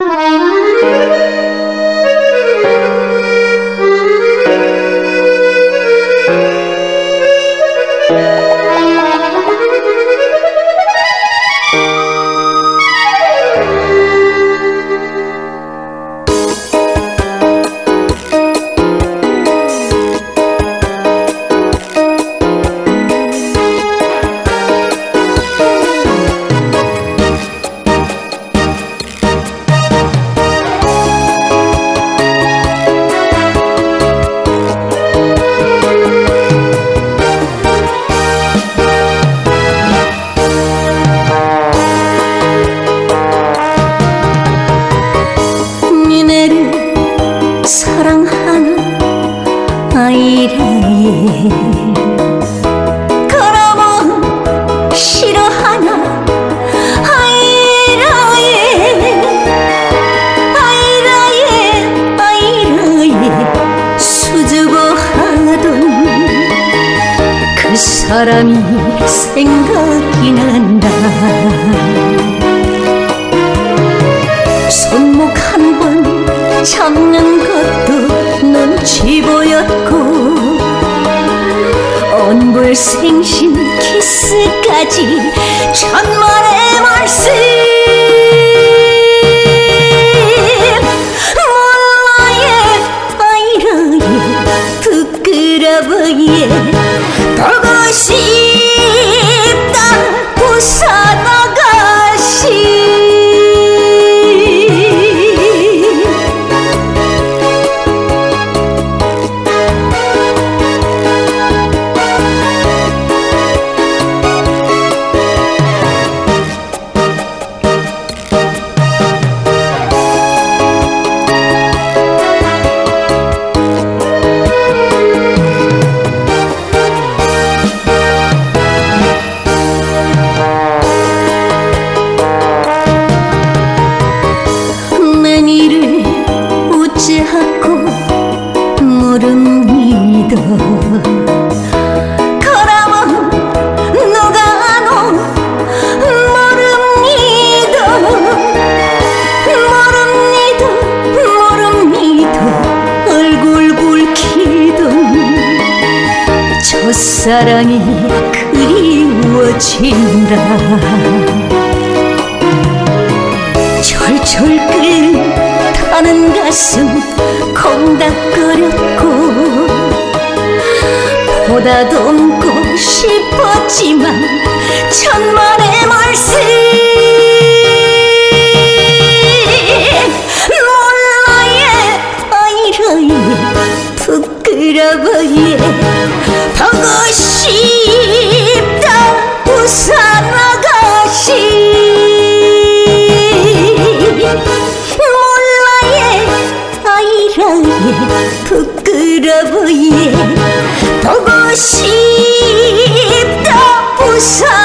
Música 그러면 싫어하나 아이라예 아이라예 아이라예 수줍어하던 그 사람이 생각이 난다. 손목 한 번 잡는 것도 눈치 보였고 언불생신 키스까지 천만의 말씀. 몰라예 아이라예 부끄러워예 보고 싶 첫사랑이 그리워진다. 철철 끓는 가슴 콩닥거렸고 보다 돕고 싶었지만 천만 들어보예 보고 싶다 부산